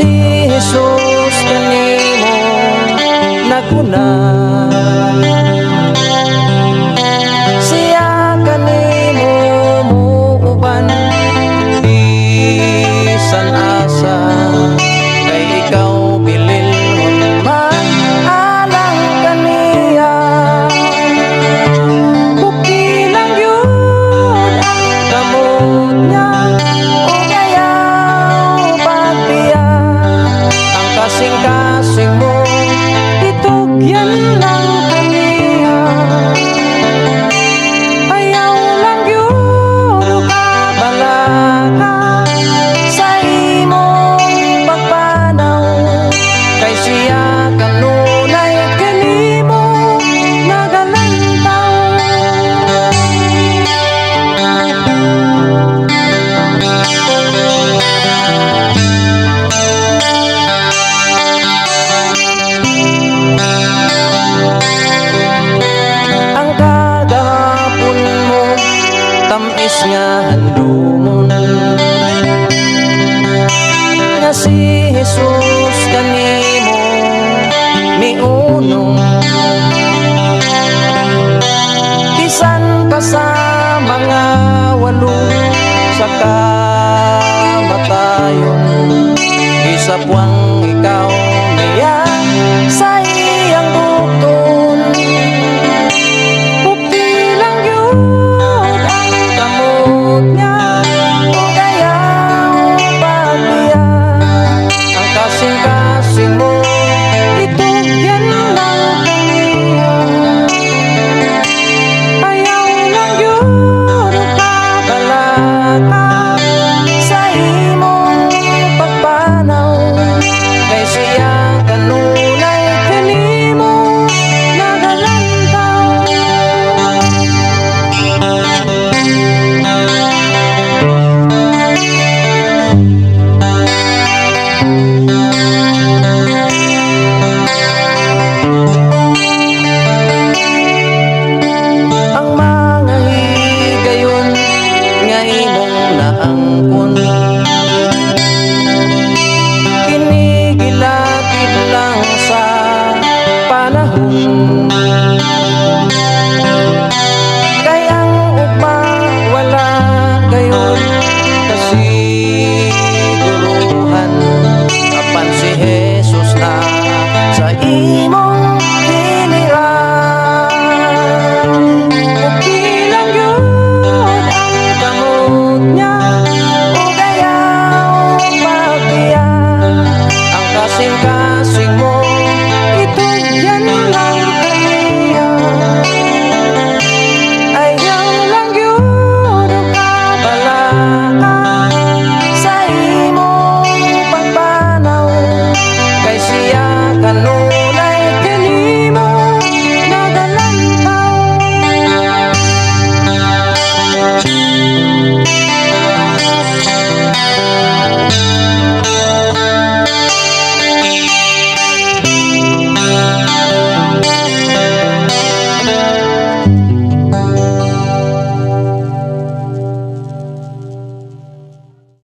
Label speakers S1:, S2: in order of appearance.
S1: si siya kanunay kanimo nagalantaw ang kagahapon mo tamis nga handumon nga si Jesus miunong bisan ka sa mga walo sa kamatayon isapuan mong naangkon.